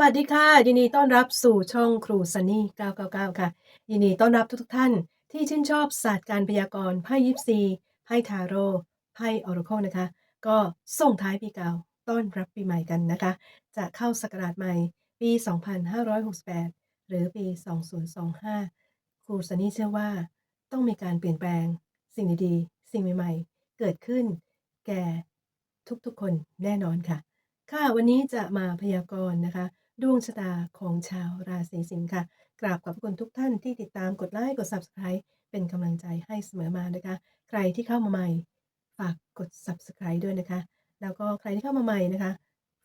วัสดีค่ะ ยินดีต้อนรับสู่ช่องครูซันนี่ 999 ค่ะ ยินดีต้อนรับทุกๆท่าน ที่ชื่นชอบศาสตร์การพยากรณ์ไพ่ยิปซีไพ่ทาโร่ไพ่ออราเคิลนะคะ ก็ส่งท้ายปีเก่าต้อนรับปีใหม่กันนะคะ จะเข้าศักราชใหม่ปี 2568 หรือปี 2025 ครูซันนี่เชื่อว่า ต้องมีการเปลี่ยนแปลง สิ่งดีๆ สิ่งใหม่ๆ เกิดขึ้น แก่ทุกๆคนแน่นอนค่ะค่ะ วันนี้จะมาพยากรณ์นะคะ ดวงชะตาของชาวราศีสิงค์ค่ะ กราบขอบคุณทุกท่านที่ติดตามกดไลค์กด Subscribe เป็นกำลังใจให้เสมอมานะคะ ใครที่เข้ามาใหม่ ฝากกด Subscribe ด้วยนะคะ แล้วก็ใครที่เข้ามาใหม่นะคะ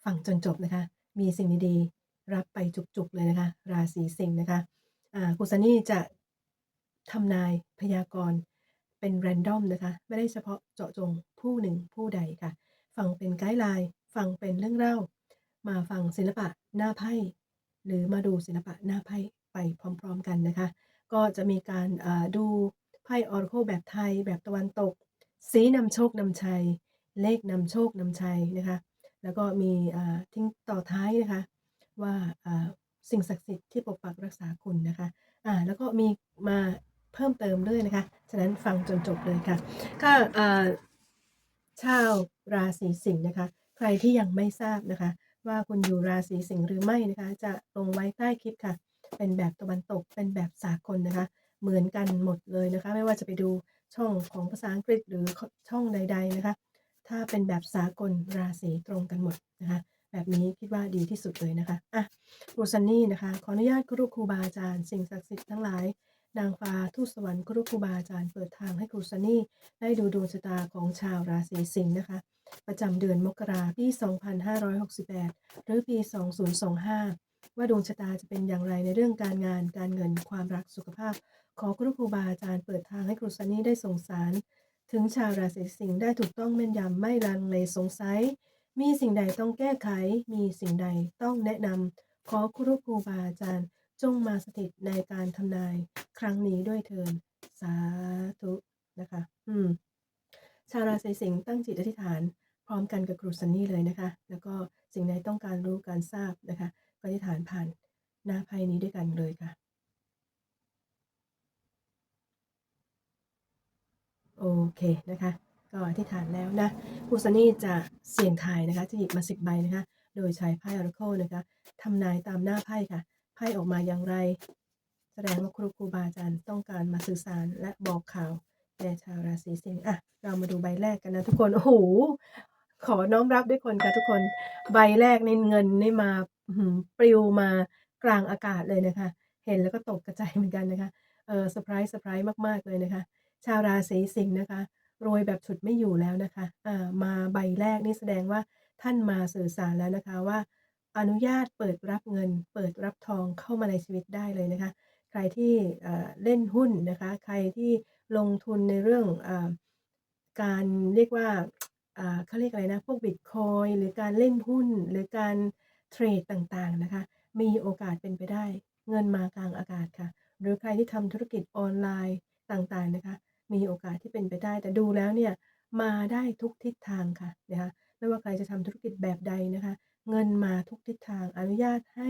ฟังจนจบนะคะ มีสิ่งดีๆรับไปจุกๆเลยนะคะ ราศีสิงค์นะคะอ่าครูซันนี่จะทำนายพยากรณ์เป็นแรนดอมนะคะ ไม่ได้เฉพาะเจาะจงผู้หนึ่งผู้ใดค่ะ ฟังเป็นไกด์ไลน์ ฟังเป็นเรื่องเล่า มาฟังศิลปะ หน้าไพ่หรือมาดูศิลปะหน้าไพ่ไปพร้อม ๆ กันนะคะ ก็จะมีการดูไพ่ออราเคิลแบบไทยแบบตะวันตก สีนำโชคนำชัย เลขนำโชคนำชัยนะคะ แล้วก็มีทิ้งต่อท้ายนะคะ ว่าสิ่งศักดิ์สิทธิ์ที่ปกปักรักษาคุณนะคะอ่าแล้วก็มีมาเพิ่มเติมด้วยนะคะ ฉะนั้นฟังจนจบเลยค่ะก็อ่าชาวราศีสิงห์นะคะ ใครที่ยังไม่ทราบนะคะ ว่าคุณอยู่ราศีสิงห์หรือไม่นะคะ จะลงไว้ใต้คลิปค่ะ เป็นแบบตะวันตกเป็นแบบสากลนะคะ เหมือนกันหมดเลยนะคะ ไม่ว่าจะไปดูช่องของภาษาอังกฤษหรือช่องใด ๆนะคะ ถ้าเป็นแบบสากลราศีตรงกันหมดนะคะแบบนี้คิดว่าดีที่สุดเลยนะคะอะครูซันนี่นะคะ ขออนุญาตครูครูบาอาจารย์สิ่งศักดิ์สิทธิ์ทั้งหลาย นางฟ้าทูตสวรรค์ครูครูบาอาจารย์เปิดทางให้ครูซันนี่ได้ดูดวงชะตาของชาวราศีสิงห์นะคะ ประจำเดือนมกราปี 2568 หรือปี 2025 ว่าดวงชะตาจะเป็นอย่างไรในเรื่องการงาน การเงิน ความรัก สุขภาพ ขอครูครูบาอาจารย์เปิดทางให้ครูซันนี่ได้ส่งสาร ถึงชาวราศีสิงห์ได้ถูกต้องแม่นยำไม่ลังเลสงสัย มีสิ่งใดต้องแก้ไข มีสิ่งใดต้องแนะนำขอครูครูบาอาจารย์จงมาสถิตในการทำนายครั้งนี้ด้วยเถินสาธุนะคะ อืม ชาวราศีสิงห์ตั้งจิตอธิษฐาน พร้อมกันกับครูซันนี่เลยนะคะ แล้วก็สิ่งใดต้องการรู้การทราบนะคะก็อธิษฐานผ่านหน้าไพ่นี้ด้วยกันเลยค่ะ โอเคนะคะก็อธิษฐานแล้วนะครูซันนี่จะเสี่ยงทายนะคะ จะหยิบมาสิบใบนะคะ โดยใช้ไพ่ออราเคิลนะคะทำนายตามหน้าไพ่ค่ะไพ่ออกมาอย่างไร แสดงว่าครูครูบาอาจารย์ต้องการมาสื่อสารและบอกข่าว แก่ชาวราศีสิงห์อะ เรามาดูใบแรกกันนะทุกคน โอ้โห ขอน้อมรับด้วยคนค่ะทุกคน ใบแรกในเงินนี่มาปลิวมากลางอากาศเลยนะคะ เห็นแล้วก็ตกกระจายเหมือนกันนะคะ เออเซอร์ไพรส์เซอร์ไพรส์มาก ๆ เลยนะคะ ชาวราศีสิงห์นะคะรวยแบบฉุดไม่อยู่แล้วนะคะ อ่า มาใบแรกนี่แสดงว่าท่านมาสื่อสารแล้วนะคะว่า อนุญาตเปิดรับเงิน เปิดรับทองเข้ามาในชีวิตได้เลยนะคะ ใครที่เล่นหุ้นนะคะ ใครที่ ลงทุนในเรื่องอการเรียกว่าอ่าเขาเรียกอะไรนะ พวกบิตคอยหรือการเล่นหุ้น หรือการเทรดต่างๆนะคะ มีโอกาสเป็นไปได้ เงินมากลางอากาศค่ะ หรือใครที่ทำธุรกิจออนไลน์ต่างๆนะคะ มีโอกาสที่เป็นไปได้ แต่ดูแล้วเนี่ยมาได้ทุกทิศทางค่ะนะคะไม่ว่าใครจะทำธุรกิจแบบใดนะคะ เงินมาทุกทิศทางอนุญาตให้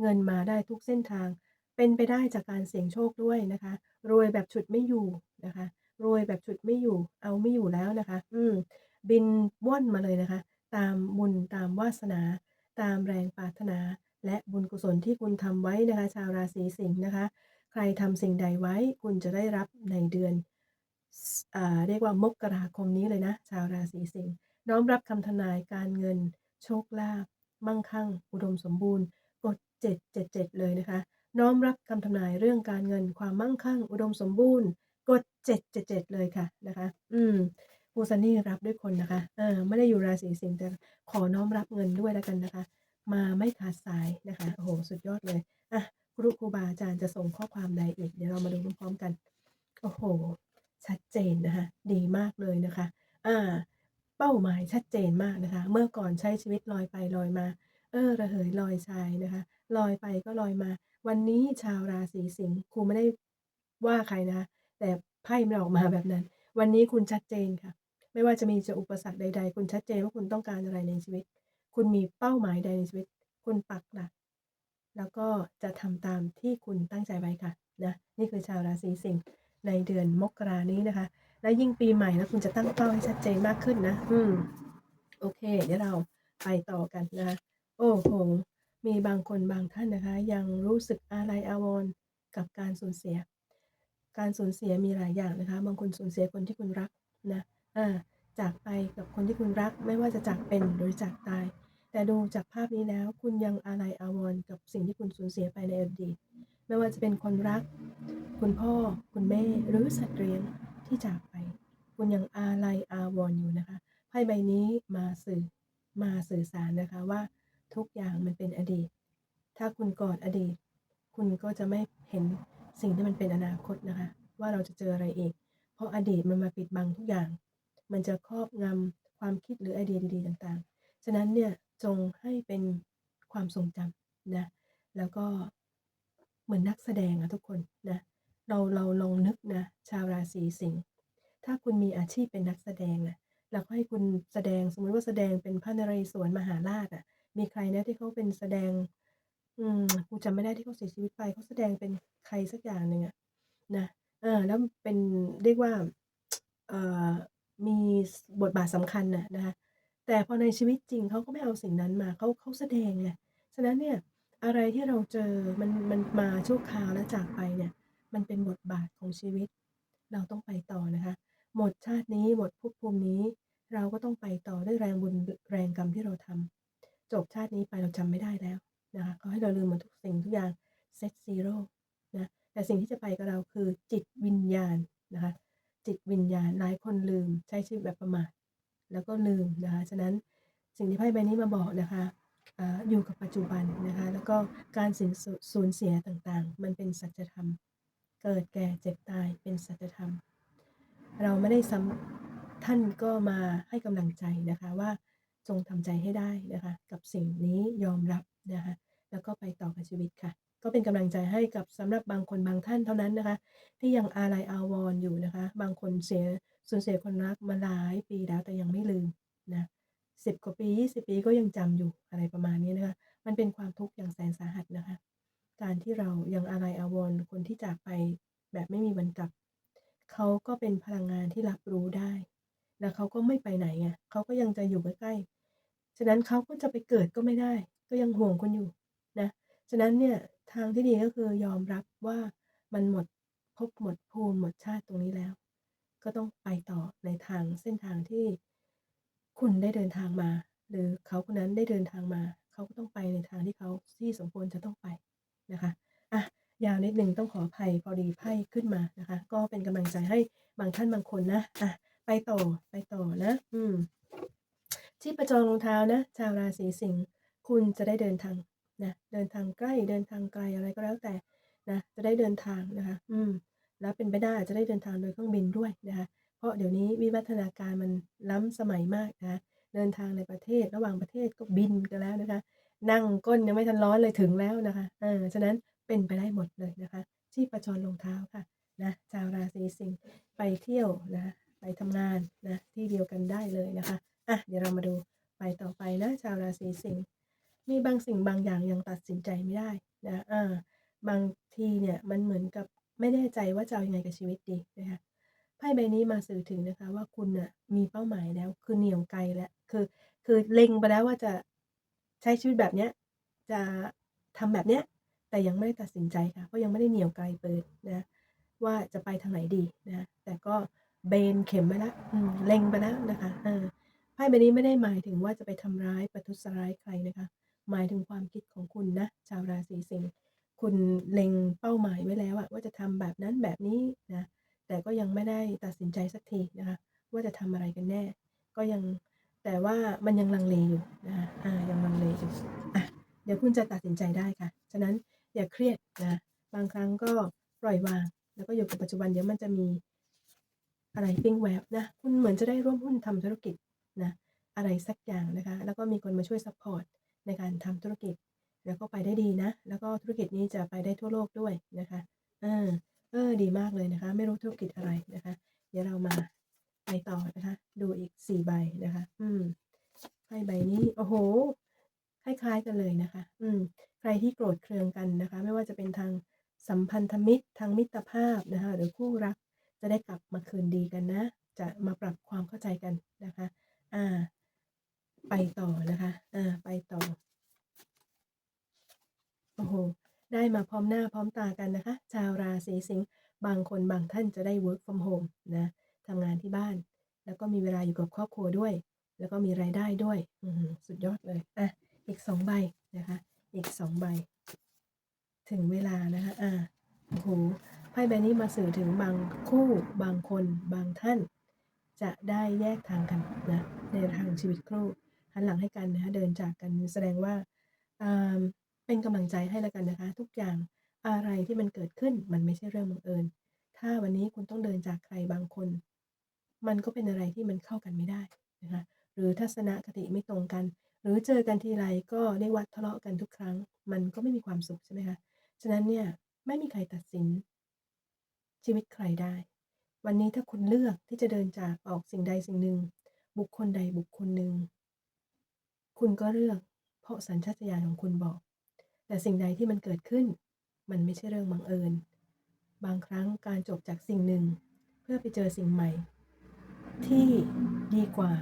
เงินมาได้ทุกเส้นทาง เป็นไปได้จากการเสี่ยงโชคด้วยนะคะ รวยแบบฉุดไม่อยู่นะคะ รวยแบบฉุดไม่อยู่ เอาไม่อยู่แล้วนะคะ อืมบินว่อนมาเลยนะคะ ตามบุญตามวาสนา ตามแรงปรารถนา และบุญกุศลที่คุณทำไว้นะคะ ชาวราศีสิงห์นะคะ ใครทำสิ่งใดไว้ คุณจะได้รับในเดือนสอ่าเรียกว่ามกราคมนี้เลยนะ ชาวราศีสิงห์น้อมรับคำทนายการเงิน โชคลาภมั่งคั่ง อุดมสมบูรณ์กด777 เลยนะคะ น้อมรับคำทำนายเรื่องการเงินความมั่งคั่ง อุดมสมบูรณ์ กด 777 เลยค่ะนะคะ อืมครูซันนี่รับด้วยคนนะคะเออไม่ได้อยู่ราศีสิงห์แต่ขอน้อมรับเงินด้วยแล้วกันนะคะ มาไม่ขาดสายนะคะโอ้โหสุดยอดเลยอะครูครูบาอาจารย์จะส่งข้อความใดอีกเดี๋ยวเรามาดูพร้อมๆกันโอ้โห ชัดเจนนะคะ ดีมากเลยนะคะอ่าเป้าหมายชัดเจนมากนะคะ เมื่อก่อนใช้ชีวิตลอยไปลอยมา เออระเหยลอยชายนะคะ ลอยไปก็ลอยมา วันนี้ชาวราศีสิงห์ครูไม่ได้ว่าใครนะ แต่ไพ่มันออกมาแบบนั้น วันนี้คุณชัดเจนค่ะ ไม่ว่าจะมีจะอุปสรรคใด ๆ คุณชัดเจนว่าคุณต้องการอะไรในชีวิต คุณมีเป้าหมายใดในชีวิต คุณปักหลักแล้วก็จะทำตามที่คุณตั้งใจไว้ค่ะนะนี่คือชาวราศีสิงห์ในเดือนมกรานี้นะคะ และยิ่งปีใหม่แล้วคุณจะตั้งเป้าให้ชัดเจนมากขึ้นนะ อืม โอเค เดี๋ยวเราไปต่อกันนะ โอ้โห มีบางคนบางท่านนะคะ ยังรู้สึกอาลัยอาวรณ์กับการสูญเสีย การสูญเสียมีหลายอย่างนะคะ บางคนสูญเสียคนที่คุณรักนะอ่าจากไปกับคนที่คุณรักไม่ว่าจะจากเป็นหรือจากตาย แต่ดูจากภาพนี้แล้วคุณยังอาลัยอาวรณ์กับสิ่งที่คุณสูญเสียไปในอดีตไม่ว่าจะเป็นคนรัก คุณพ่อ คุณแม่หรือสัตว์เลี้ยงที่จากไป คุณยังอาลัยอาวรณ์อยู่นะคะไพ่ใบนี้มาสื่อมาสื่อสารนะคะว่า ทุกอย่างมันเป็นอดีต ถ้าคุณกอดอดีต คุณก็จะไม่เห็นสิ่งที่มันเป็นอนาคตนะคะ ว่าเราจะเจออะไรอีก เพราะอดีตมันมาปิดบังทุกอย่าง มันจะครอบงำความคิดหรือไอเดียดีๆต่างๆ ฉะนั้นเนี่ยจงให้เป็นความทรงจำนะ แล้วก็เหมือนนักแสดงอะทุกคนนะ เราเราลองนึกนะ ชาวราศีสิงห์ ถ้าคุณมีอาชีพเป็นนักแสดงนะเราก็ให้คุณแสดงสมมติว่าแสดงเป็นพระนเรศวรมหาราชอะ มีใครนะที่เขาเป็นแสดง อืมกูจำไม่ได้ที่เขาเสียชีวิตไปเขาแสดงเป็นใครสักอย่างหนึ่งอะนะเออแล้วเป็นเรียกว่าเอ่อมีบทบาทสำคัญน่ะนะคะแต่พอในชีวิตจริงเขาก็ไม่เอาสิ่งนั้นมาเขาเขาแสดงไงฉะนั้นเนี่ยอะไรที่เราเจอมันมันมาชั่วคราวแล้วจากไปเนี่ย มันเป็นบทบาทของชีวิต เราต้องไปต่อนะคะ หมดชาตินี้หมดภพภูมินี้ เราก็ต้องไปต่อด้วยแรงบุญแรงกรรมที่เราทำ จบชาตินี้ไปเราจำไม่ได้แล้วนะคะขอให้เราลืมหมดทุกสิ่งทุกอย่างเซตซีโร่นะแต่สิ่งที่จะไปกับเราคือจิตวิญญาณนะคะจิตวิญญาณหลายคนลืมใช้ชีวิตแบบประมาทแล้วก็ลืมนะคะฉะนั้นสิ่งที่ไพ่ใบนี้มาบอกนะคะอยู่กับปัจจุบันนะคะแล้วก็การสูญสูญเสียต่างๆ มันเป็นสัจธรรม เกิดแก่เจ็บตายเป็นสัจธรรม เราไม่ได้ซ้ำท่านก็มาให้กำลังใจนะคะว่า จงทำใจให้ได้นะคะ กับสิ่งนี้ยอมรับนะคะ แล้วก็ไปต่อกับชีวิตค่ะ ก็เป็นกำลังใจให้กับสำหรับบางคนบางท่านเท่านั้นนะคะ ที่ยังอาลัยอาวรณ์อยู่นะคะ บางคนเสียสูญเสียคนรักมาหลายปีแล้วแต่ยังไม่ลืมนะสิบกว่าปียี่สิบปีก็ยังจำอยู่อะไรประมาณนี้นะคะ มันเป็นความทุกข์อย่างแสนสาหัสนะคะ การที่เรายังอาลัยอาวรณ์คนที่จากไปแบบไม่มีวันกลับ เขาก็เป็นพลังงานที่รับรู้ได้ แล้วเขาก็ไม่ไปไหนไงเขาก็ยังจะอยู่ใกล้ ฉะนั้นเขาก็จะไปเกิดก็ไม่ได้ ก็ยังห่วงคนอยู่นะ ฉะนั้นเนี่ยทางที่ดีก็คือยอมรับว่ามันหมดภพหมดภูมิหมดชาติตรงนี้แล้ว ก็ต้องไปต่อในทางเส้นทางที่คุณได้เดินทางมา หรือเขาคนนั้นได้เดินทางมา เขาก็ต้องไปในทางที่เขาที่สมควรจะต้องไปนะคะอะยาวนิดนึงต้องขออภัยพอดีไพ่ขึ้นมานะคะ ก็เป็นกำลังใจให้บางท่านบางคนนะอะไปต่อไปต่อนะ อืม ที่ประจองรองเท้านะชาวราศีสิงห์คุณจะได้เดินทางนะเดินทางใกล้เดินทางไกลอะไรก็แล้วแต่นะจะได้เดินทางนะคะอืมแล้วเป็นไปได้อาจจะได้เดินทางโดยเครื่องบินด้วยนะคะเพราะเดี๋ยวนี้วิวัฒนาการมันล้ำสมัยมากนะะเดินทางในประเทศระหว่างประเทศก็บินกันแล้วนะคะ นั่งก้นยังไม่ทันร้อนเลยถึงแล้วนะคะเออฉะนั้นเป็นไปได้หมดเลยนะคะที่ประจรรองเท้าค่ะนะชาวราศีสิงห์ไปเที่ยวนะไปทำงานนะที่เดียวกันได้เลยนะคะ อะเดี๋ยวเรามาดูไปต่อไปนะ ชาวราศีสิงห์มีบางสิ่งบางอย่างยังตัดสินใจไม่ได้นะอ่าบางทีเนี่ยมันเหมือนกับไม่แน่ใจว่าจะเอายังไงกับชีวิตดีนะคะไพ่ใบนี้มาสื่อถึงนะคะว่าคุณน่ะมีเป้าหมายแล้วคือเหนี่ยวไกลแล้วคือคือเล็งไปแล้วว่าจะใช้ชีวิตแบบเนี้ยจะทำแบบเนี้ยแต่ยังไม่ได้ตัดสินใจค่ะเพราะยังไม่ได้เหนี่ยวไกลเปิดนะว่าจะไปทางไหนดีนะแต่ก็เบนเข็มไปแล้วเล็งไปแล้วนะคะ ไพ่ใบนี้ไม่ได้หมายถึงว่าจะไปทำร้ายประทุษร้ายใครนะคะ หมายถึงความคิดของคุณนะ ชาวราศีสิงห์คุณเล็งเป้าหมายไว้แล้วอะว่าจะทำแบบนั้นแบบนี้นะแต่ก็ยังไม่ได้ตัดสินใจสักทีนะคะว่าจะทำอะไรกันแน่ ก็ยังแต่ว่ามันยังลังเลอยู่นะคะอ่ายังลังเลอยู่อะเดี๋ยวคุณจะตัดสินใจได้ค่ะ ฉะนั้นอย่าเครียดนะบางครั้งก็ปล่อยวาง แล้วก็อยู่กับปัจจุบันเดี๋ยวมันจะมีอะไรปิ้งแวบนะคุณเหมือนจะได้ร่วมหุ้นทำธุรกิจ นะอะไรสักอย่างนะคะ แล้วก็มีคนมาช่วยซัพพอร์ตในการทำธุรกิจ แล้วก็ไปได้ดีนะ แล้วก็ธุรกิจนี้จะไปได้ทั่วโลกด้วยนะคะเออเออดีมากเลยนะคะ ไม่รู้ธุรกิจอะไรนะคะ เดี๋ยวเรามาไปต่อนะคะ ดูอีกสี่ใบนะคะ อืมไพ่ใบนี้โอ้โหคล้ายๆกันเลยนะคะ อืม ใครที่โกรธเคืองกันนะคะ ไม่ว่าจะเป็นทางสัมพันธมิตร ทางมิตรภาพนะคะ หรือคู่รัก จะได้กลับมาคืนดีกันนะ จะมาปรับความเข้าใจกันนะคะ อ่า ไปต่อนะคะ อ่า ไปต่อ โอ้โฮได้มาพร้อมหน้าพร้อมตากันนะคะ ชาวราศีสิงห์บางคนบางท่านจะได้ work from home นะทำงานที่บ้าน แล้วก็มีเวลาอยู่กับครอบครัวด้วย แล้วก็มีรายได้ด้วยสุดยอดเลย อะ อีก2ใบนะคะ อีก2ใบ ถึงเวลานะคะ อ่า โอ้โฮไพ่ใบนี้มาสื่อถึงบางคู่ บางคน บางท่าน จะได้แยกทางกันนะ ในทางชีวิตคู่หันหลังให้กันนะคะเดินจากกันแสดงว่าเป็นกำลังใจให้แล้วกันนะคะ ทุกอย่างอะไรที่มันเกิดขึ้นมันไม่ใช่เรื่องบังเอิญ ถ้าวันนี้คุณต้องเดินจากใครบางคน มันก็เป็นอะไรที่มันเข้ากันไม่ได้นะคะหรือทัศนคติไม่ตรงกัน หรือเจอกันทีไรก็เรียกว่าทะเลาะกันทุกครั้ง มันก็ไม่มีความสุขใช่ไหมคะฉะนั้นเนี่ยไม่มีใครตัดสิน ชีวิตใครได้ วันนี้ถ้าคุณเลือกที่จะเดินจากออกสิ่งใดสิ่งหนึ่ง บุคคลใดบุคคลหนึ่ง คุณก็เลือก เพราะสัญชาตญาณของคุณบอก แต่สิ่งใดที่มันเกิดขึ้น มันไม่ใช่เรื่องบังเอิญ บางครั้งการจบจากสิ่งหนึ่ง เพื่อไปเจอสิ่งใหม่ ที่ดีกว่า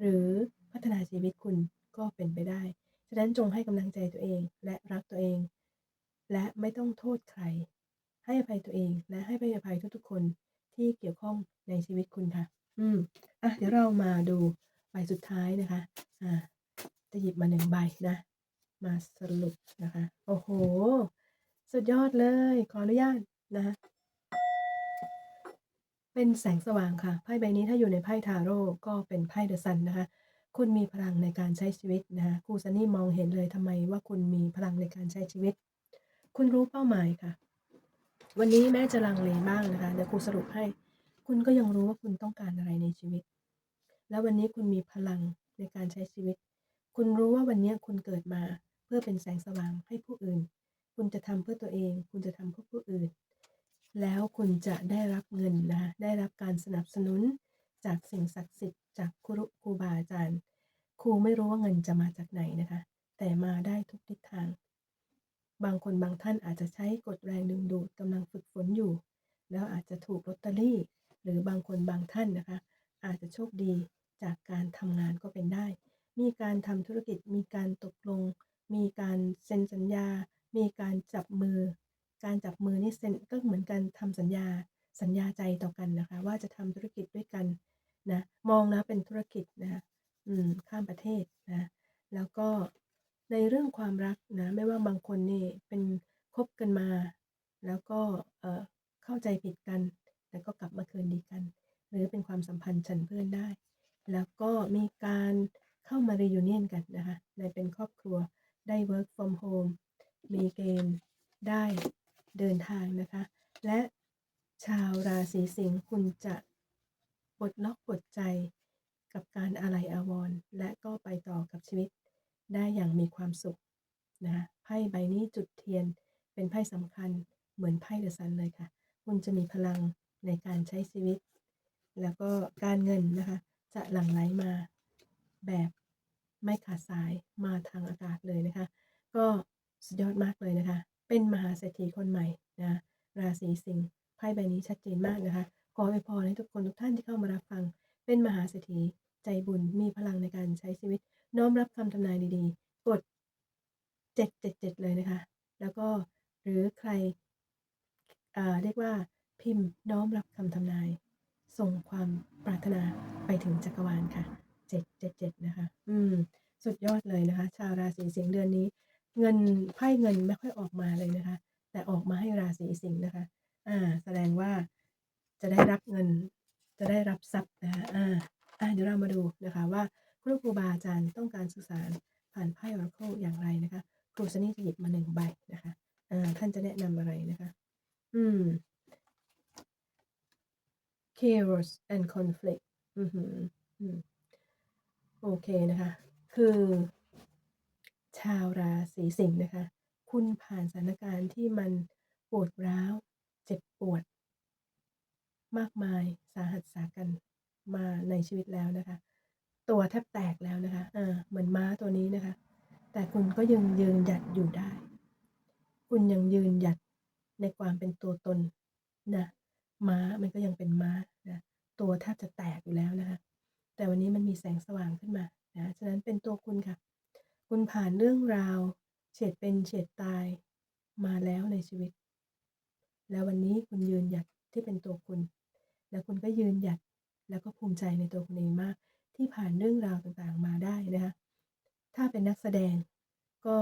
หรือพัฒนาชีวิตคุณก็เป็นไปได้ ฉะนั้นจงให้กำลังใจตัวเองและรักตัวเอง และไม่ต้องโทษใคร ให้อภัยตัวเองและให้อภัยทุกๆคนที่เกี่ยวข้องในชีวิตคุณค่ะ อืมอะเดี๋ยวเรามาดูใบสุดท้ายนะคะ อ่าจะหยิบมา1ใบนะ มาสรุปนะคะ โอ้โฮสุดยอดเลย ขออนุญาตนะคะเป็นแสงสว่างค่ะ ไพ่ใบนี้ถ้าอยู่ในไพ่ทาโรต์ก็เป็นไพ่ The Sun นะคะ คุณมีพลังในการใช้ชีวิตนะคะครูซันนี่มองเห็นเลยทำไมว่าคุณมีพลังในการใช้ชีวิต คุณรู้เป้าหมายค่ะ วันนี้แม้จะลังเลบ้างนะคะ เดี๋ยวครูสรุปให้ คุณก็ยังรู้ว่าคุณต้องการอะไรในชีวิต แล้ววันนี้คุณมีพลังในการใช้ชีวิต คุณรู้ว่าวันนี้คุณเกิดมาเพื่อเป็นแสงสว่างให้ผู้อื่น คุณจะทำเพื่อตัวเอง คุณจะทำเพื่อผู้อื่น แล้วคุณจะได้รับเงินนะคะได้รับการสนับสนุนจากสิ่งศักดิ์สิทธิ์จากครูครูบาอาจารย์ ครูไม่รู้ว่าเงินจะมาจากไหนนะคะ แต่มาได้ทุกทิศทาง บางคนบางท่านอาจจะใช้กฎแรงดึงดูดกำลังฝึกฝนอยู่ แล้วอาจจะถูกลอตเตอรี่ หรือบางคนบางท่านนะคะ อาจจะโชคดีจากการทำงานก็เป็นได้ มีการทำธุรกิจ มีการตกลง มีการเซ็นสัญญา มีการจับมือ การจับมือนี่เซ็นก็เหมือนการทำสัญญา สัญญาใจต่อกันนะคะ ว่าจะทำธุรกิจด้วยกันนะ มองนะเป็นธุรกิจนะอืมข้ามประเทศนะ แล้วก็ในเรื่องความรักนะไม่ว่าบางคนนี่เป็นคบกันมา แล้วก็เออเข้าใจผิดกัน แล้วก็กลับมาคืนดีกัน หรือเป็นความสัมพันธ์ฉันเพื่อนได้ แล้วก็มีการเข้ามา reunion กันนะคะในเป็นครอบครัวได้ work from home มีเกณฑ์ได้เดินทางนะคะ และชาวราศีสิงห์คุณจะปลดล็อกปลดใจกับการอาลัยอาวรณ์และก็ไปต่อกับชีวิตได้อย่างมีความสุขนะไพ่ใบนี้จุดเทียนเป็นไพ่สำคัญเหมือนไพ่ The Sun เลยค่ะ คุณจะมีพลัง ในการใช้ชีวิต แล้วก็การเงินนะคะ จะหลั่งไหลมาแบบไม่ขาดสายมาทางอากาศเลยนะคะ ก็สุดยอดมากเลยนะคะ เป็นมหาเศรษฐีคนใหม่นะราศีสิงห์ไพ่ใบนี้ชัดเจนมากนะคะ ขออวยพรให้ทุกคนทุกท่านที่เข้ามารับฟัง เป็นมหาเศรษฐีใจบุญมีพลังในการใช้ชีวิต น้อมรับคำทำนายดีๆ กด 777 เลยนะคะ แล้วก็หรือใครอ่าเรียกว่า พิมพ์น้อมรับคำทำนาย ส่งความปรารถนาไปถึงจักรวาลค่ะ777นะคะ อืม สุดยอดเลยนะคะ ชาวราศีสิงห์เดือนนี้ เงินไพ่เงินไม่ค่อยออกมาเลยนะคะ แต่ออกมาให้ราศีสิงห์นะคะ อ่า แสดงว่าจะได้รับเงิน จะได้รับทรัพย์นะคะอ่าอ่าเดี๋ยวเรามาดูนะคะว่าครูครูบาอาจารย์ต้องการสื่อสารผ่านไพ่ Oracle อย่างไรนะคะ ครูซันนี่จะหยิบมา1ใบนะคะอ่าท่านจะแนะนำอะไรนะคะ อืม Chaos and conflict อือฮึอืมโอเคนะคะ คือ ชาวราศีสิงห์นะคะ คุณผ่านสถานการณ์ที่มันปวดร้าว เจ็บปวด มากมายสาหัสสากันมาในชีวิตแล้วนะคะ ตัวแทบแตกแล้วนะคะอาเหมือนม้าตัวนี้นะคะ แต่คุณก็ยังยืนหยัดอยู่ได้ คุณยังยืนหยัดในความเป็นตัวตนนะ ม้ามันก็ยังเป็นม้า ตัวแทบจะแตกอยู่แล้วนะคะแต่วันนี้มันมีแสงสว่างขึ้นมานะฉะนั้นเป็นตัวคุณค่ะ คุณผ่านเรื่องราว เฉดเป็นเฉดตายมาแล้วในชีวิต แล้ววันนี้คุณยืนหยัดที่เป็นตัวคุณ แล้วคุณก็ยืนหยัดแล้วก็ภูมิใจในตัวคุณเองมาก ที่ผ่านเรื่องราวต่างๆมาได้นะคะถ้าเป็นนักแสดงก็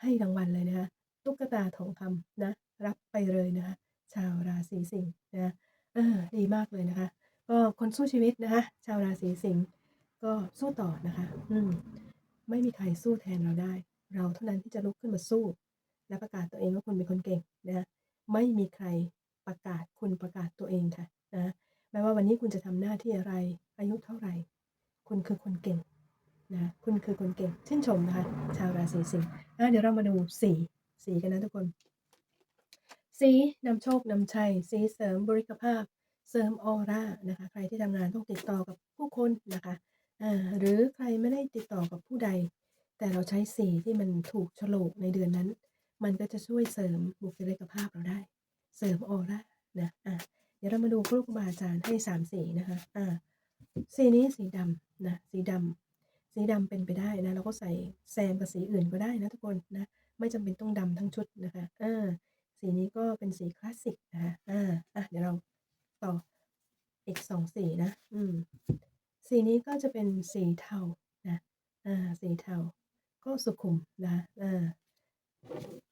ให้รางวัลเลยนะคะตุ๊กตาทองคำนะ รับไปเลยนะคะชาวราศีสิงห์นะ ออดีมากเลยนะคะ ก็คนสู้ชีวิตนะคะ ชาวราศีสิงห์ก็สู้ต่อนะคะ อืมไม่มีใครสู้แทนเราได้ เราเท่านั้นที่จะลุกขึ้นมาสู้ และประกาศตัวเองว่าคุณเป็นคนเก่งนะคะไม่มีใครประกาศคุณประกาศตัวเองค่ะนะไม่ว่าวันนี้คุณจะทำหน้าที่อะไร อายุเท่าไหร่ คุณคือคนเก่งนะคุณคือคนเก่งชื่นชมนะคะ ชาวราศีสิงห์เดี๋ยวเรามาดูสีสีกันนะทุกคน สีนำโชคนำชัย สีเสริมบริกภาพ เสริมออร่านะคะ ใครที่ทำงานต้องติดต่อกับผู้คนนะคะอ่าหรือใครไม่ได้ติดต่อกับผู้ใด แต่เราใช้สีที่มันถูกโฉลกในเดือนนั้น มันก็จะช่วยเสริมบุคลิกภาพเราได้ เสริมออร่านะอะเดี๋ยวเรามาดูครูบาอาจารย์ให้สามสีนะคะอ่าสีนี้สีดำนะสีดำสีดำเป็นไปได้นะเราก็ใส่แซมกับสีอื่นก็ได้นะทุกคนนะไม่จำเป็นต้องดำทั้งชุดนะคะอ่า สีนี้ก็เป็นสีคลาสสิกนะคะอ่าอะเดี๋ยวเราต่ออีกสองสีนะ อืม สีนี้ก็จะเป็นสีเทานะ อ่า สีเทา ก็สุขุมนะ อ่า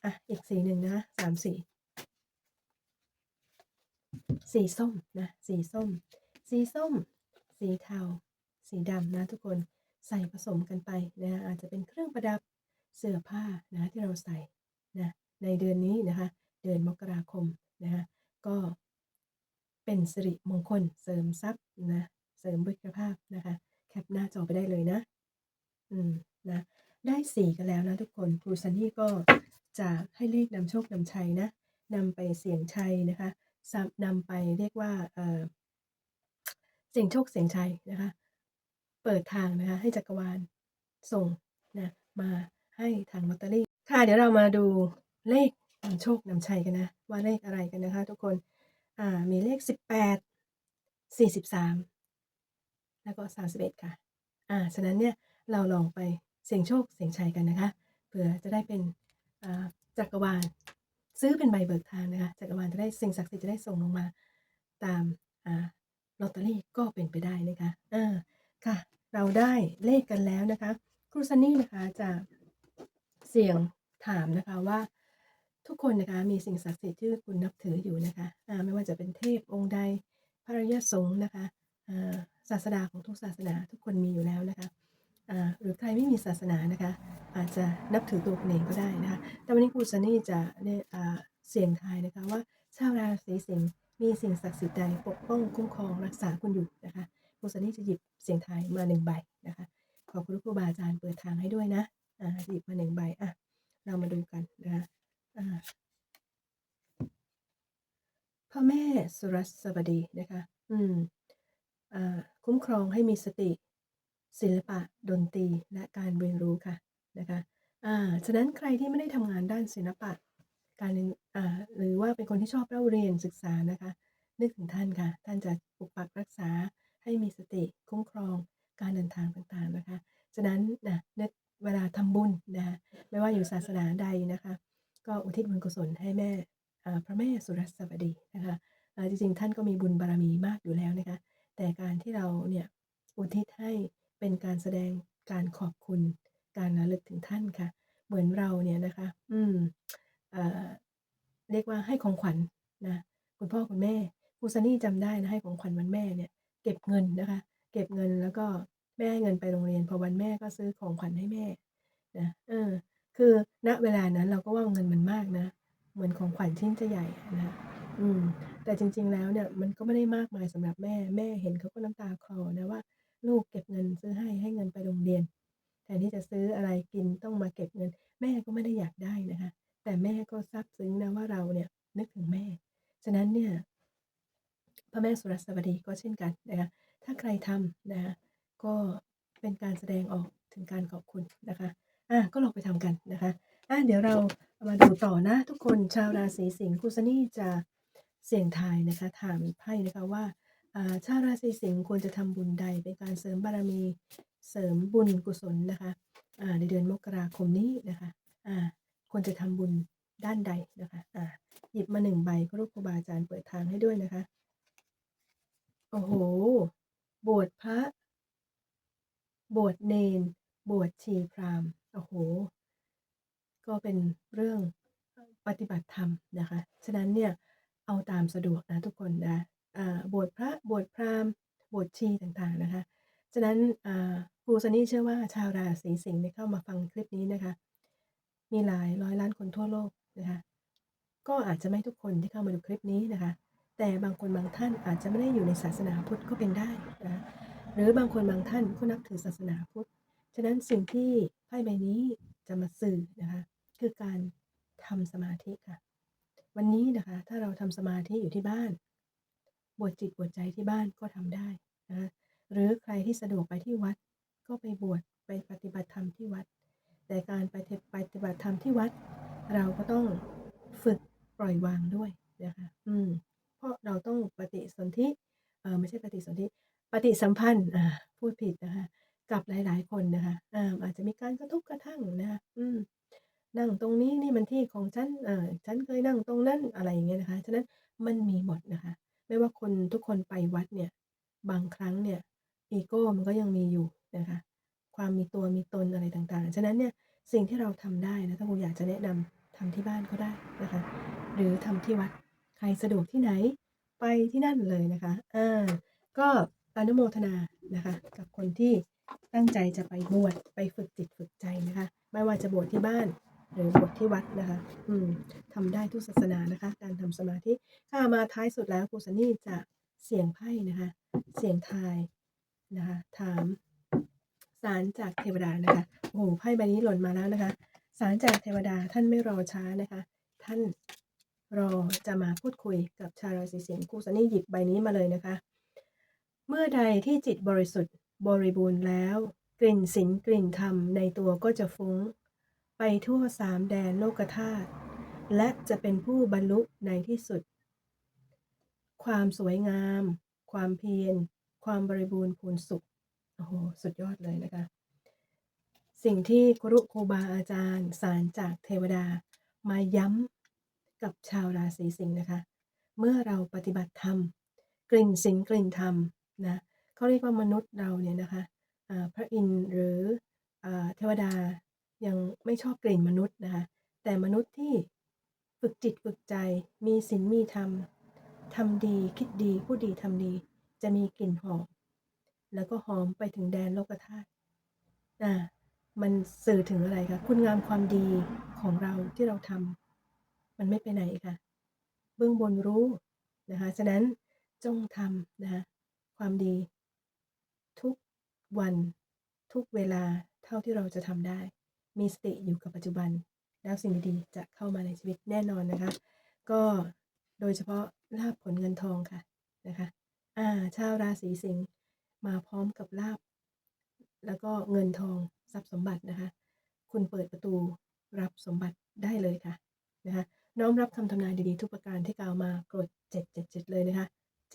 อะ อีกสีหนึ่งนะ สามสี สีส้มนะ สีส้ม สีส้ม สีเทา สีดำนะ ทุกคน ใส่ผสมกันไปนะ อาจจะเป็นเครื่องประดับเสื้อผ้านะที่เราใส่นะ ในเดือนนี้นะคะ เดือนมกราคมนะคะก็เป็นสิริมงคลเสริมทรัพย์นะเสริมบุคลภาพนะคะ แคปหน้าจอไปได้เลยนะ อืมนะได้สี่กันแล้วนะทุกคนครูซันนี่ก็จะให้เลขนำโชคนำชัยนะนำไปเสี่ยงชัยนะคะนำไปเรียกว่าเอ่อเสี่ยงโชคเสี่ยงชัยนะคะ เปิดทางนะคะให้จักรวาลส่งนะมาให้ทางลอตเตอรี่ค่ะเดี๋ยวเรามาดูเลข นำโชคนำชัยกันนะ ว่าเลขอะไรกันนะคะ ทุกคน อ่า มีเลขสิบแปดสี่สิบสามแล้วก็สามสิบเอ็ดค่ะ อ่า ฉะนั้นเนี่ยเราลองไปเสี่ยงโชคเสี่ยงชัยกันนะคะ เผื่อจะได้เป็นจักรวาลซื้อเป็นใบเบิกทางนะคะ จักรวาลจะได้สิ่งศักดิ์สิทธิ์จะได้ส่งลงมาตามอลอตเตอรี่ก็เป็นไปได้นะคะอ่าค่ะ เราได้เลขกันแล้วนะคะ ครูซันนี่นะคะจะเสี่ยงถามนะคะว่า ทุกคนนะคะมีสิ่งศักดิ์สิทธิ์ที่คุณนับถืออยู่นะคะอ่าไม่ว่าจะเป็นเทพองค์ใดพระริยสงฆ์นะคะอ่าศาสดาของทุกศาสนาทุกคนมีอยู่แล้วนะคะอ่าหรือใครไม่มีศาสนานะคะอาจจะนับถือตัวคุณเองก็ได้นะคะแต่วันนี้ครูซันนี่จะเนี่ยอ่าเสี่ยงทายนะคะว่าชาวราศีสิงห์มีสิ่งศักดิ์สิทธิ์ใดปกป้องคุ้มครองรักษาคุณอยู่นะคะครูซันนี่จะหยิบเสี่ยงทายมาหนึ่งใบนะคะขอบคุณครูบาอาจารย์เปิดทางให้ด้วยนะอ่าหยิบมาหนึ่งใบอะเรามาดูกันนะคะอ่าพ่อแม่ สุรสบดีนะคะ อืมอ่าคุ้มครองให้มีสติ ศิลปะ ดนตรี และการเรียนรู้ค่ะนะคะอ่าฉะนั้นใครที่ไม่ได้ทำงานด้านศิลปะ การเรียนอ่าหรือว่าเป็นคนที่ชอบเล่าเรียนศึกษานะคะ เรียกว่าให้ของขวัญนะคุณพ่อคุณแม่ครูซันนี่จำได้นะให้ของขวัญวันแม่เนี่ยเก็บเงินนะคะ เก็บเงินแล้วก็แม่ให้เงินไปโรงเรียนพอวันแม่ก็ซื้อของขวัญให้แม่นะเออคือณเวลานั้นเราก็ว่าเงินมันมากนะ เหมือนของขวัญชิ้นจะใหญ่นะอืมแต่จริง ๆแล้วเนี่ยมันก็ไม่ได้มากมายสำหรับแม่แม่เห็นเขาก็น้ำตาคลอนะว่า ลูกเก็บเงินซื้อให้ให้เงินไปโรงเรียนแทนที่จะซื้ออะไรกินต้องมาเก็บเงิน แม่ก็ไม่ได้อยากได้นะคะ แต่แม่ก็ซาบซึ้งนะว่าเราเนี่ยนึกถึงแม่ ฉะนั้นเนี่ยพระแม่สุรสวดีก็เช่นกันนะคะถ้าใครทำนะคะก็เป็นการแสดงออกถึงการขอบคุณนะคะอาก็ลองไปทำกันนะคะอาเดี๋ยวเรามาดูต่อนะทุกคนชาวราศีสิงห์ครูซันนี่จะเสี่ยงทายนะคะถามไพ่นะคะว่าอ่าชาวราศีสิงห์ควรจะทำบุญใดเป็นการเสริมบารมีเสริมบุญกุศลนะคะอ่าในเดือนมกราคมนี้นะคะอ่า ควรจะทำบุญด้านใดนะคะอ่าหยิบมาหนึ่งใบก็รูปครูบาอาจารย์เปิดทางให้ด้วยนะคะ โอ้โหบวชพระบวชเนนบวชชีพรามโอ้โห ก็เป็นเรื่องปฏิบัติธรรมนะคะ ฉะนั้นเนี่ย เอาตามสะดวกนะทุกคนนะอ่าบวชพระบวชพราหมณ์บวชชีต่างๆนะคะ ฉะนั้นครูซันนี่เชื่อว่าชาวราศีสิงห์ได้เข้ามาฟังคลิปนี้นะคะ มีหลายร้อยล้านคนทั่วโลกนะคะก็อาจจะไม่ทุกคนที่เข้ามาดูคลิปนี้นะคะ แต่บางคนบางท่านอาจจะไม่ได้อยู่ในศาสนาพุทธก็เป็นได้นะหรือบางคนบางท่านก็นับถือศาสนาพุทธ ฉะนั้นสิ่งที่ไพ่ใบนี้จะมาสื่อนะคะคือการทำสมาธิค่ะ วันนี้นะคะถ้าเราทำสมาธิอยู่ที่บ้านบวชจิตบวชใจที่บ้านก็ทำได้นะหรือใครที่สะดวกไปที่วัดก็ไปบวชไปปฏิบัติธรรมที่วัด แต่การไปปฏิบัติธรรมที่วัด เราก็ต้องฝึกปล่อยวางด้วยนะคะอืมเพราะเราต้องปฏิสนธิเออไม่ใช่ปฏิสนธิปฏิสัมพันธ์อ่าพูดผิดนะคะกับหลาย ๆ คนนะคะอ่าอาจจะมีการกระทบกระทั่งนะคะอืมนั่งตรงนี้นี่มันที่ของฉันเออฉันเคยนั่งตรงนั้นอะไรอย่างเงี้ยนะคะฉะนั้นมันมีหมดนะคะ ไม่ว่าคนทุกคนไปวัดเนี่ย บางครั้งเนี่ยอีโก้มันก็ยังมีอยู่นะคะ ความมีตัวมีตนอะไรต่างๆ ฉะนั้นเนี่ยสิ่งที่เราทำได้นะถ้าคุณอยากจะแนะนำทำที่บ้านก็ได้นะคะ หรือทำที่วัดใครสะดวกที่ไหนไปที่นั่นเลยนะคะอ่าก็อนุโมทนานะคะ กับคนที่ตั้งใจจะไปบวชไปฝึกจิตฝึกใจนะคะ ไม่ว่าจะบวชที่บ้านหรือบวชที่วัดนะคะ อืมทำได้ทุกศาสนานะคะ การทำสมาธิถ้ามาท้ายสุดแล้วครูสันนี่จะเสี่ยงไพ่นะคะ เสี่ยงทายนะคะ ถาม สารจากเทวดานะคะ โอ้โหไพ่ใบนี้หล่นมาแล้วนะคะ สารจากเทวดาท่านไม่รอช้านะคะ ท่านรอจะมาพูดคุยกับชาวราศีสิงห์ครูสันนี่หยิบใบนี้มาเลยนะคะ เมื่อใดที่จิตบริสุทธิ์บริบูรณ์แล้ว กลิ่นสินกลิ่นธรรมในตัวก็จะฟุ้ง ไปทั่วสามแดนโลกธาตุและจะเป็นผู้บรรลุในที่สุด ความสวยงาม ความเพียร ความบริบูรณ์พูนสุข โอ้โหสุดยอดเลยนะคะ สิ่งที่ครูครูบาอาจารย์สารจากเทวดามาย้ำกับชาวราศีสิงห์นะคะ เมื่อเราปฏิบัติธรรม กลิ่นสินกลิ่นธรรมนะเขาเรียกว่ามนุษย์เราเนี่ยนะคะพระอินทร์หรืออเทวดายังไม่ชอบกลิ่นมนุษย์นะคะแต่มนุษย์ที่ฝึกจิตฝึกใจมีศีลมีธรรมทำดีคิดดีพูดดีทำดีจะมีกลิ่นหอม แล้วก็หอมไปถึงแดนโลกธาตุอ่ามันสื่อถึงอะไรคะคุณงามความดีของเราที่เราทำมันไม่ไปไหนค่ะ เบื้องบนรู้นะคะฉะนั้นจงทำนะคะความดี ทุกวันทุกเวลาเท่าที่เราจะทำได้ มีสติอยู่กับปัจจุบัน แล้วสิ่งดีๆจะเข้ามาในชีวิตแน่นอนนะคะ ก็โดยเฉพาะลาบผลเงินทองค่ะนะคะ อ่า ชาวราศีสิงห์ มาพร้อมกับลาบ แล้วก็เงินทองทรัพย์สมบัตินะคะ คุณเปิดประตูรับสมบัติได้เลยค่ะนะคะน้อมรับคำทำนายดีๆ ทุกประการที่กล่าวมากด 777 เลยนะคะ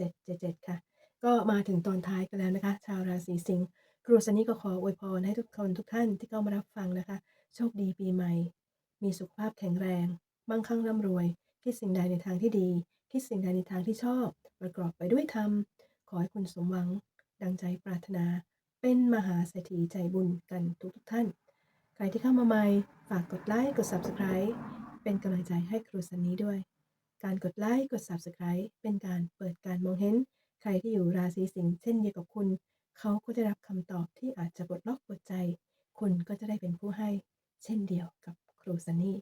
777 ค่ะ ก็มาถึงตอนท้ายกันแล้วนะคะ ชาวราศีสิงห์ครูสันนี่ก็ขออวยพรให้ทุกคนทุกท่านที่เข้ามารับฟังนะคะ โชคดีปีใหม่ มีสุขภาพแข็งแรงมั่งคั่งร่ำรวย คิดสิ่งใดในทางที่ดี คิดสิ่งใดในทางที่ชอบ ประกอบไปด้วยธรรม ขอให้คุณสมหวัง ดังใจปรารถนา เป็นมหาเศรษฐีใจบุญกันทุกทุกๆท่าน ใครที่เข้ามาใหม่ ฝากกดไลค์ กด Subscribe เป็นกำลังใจให้ครูสันนี้ด้วย การกดไลค์ กด Subscribe เป็นการเปิดการมองเห็น ใครที่อยู่ราศีสิงห์เช่นเดียวกับคุณ เขาก็จะรับคำตอบที่อาจจะปลดล็อกหัวใจ คุณก็จะได้เป็นผู้ให้ เช่นเดียวกับครูซันนี่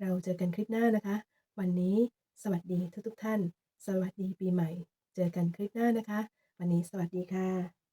เราเจอกันคลิปหน้านะคะ วันนี้ สวัสดีทุกๆท่าน สวัสดีปีใหม่ เจอกันคลิปหน้านะคะ วันนี้สวัสดีค่ะ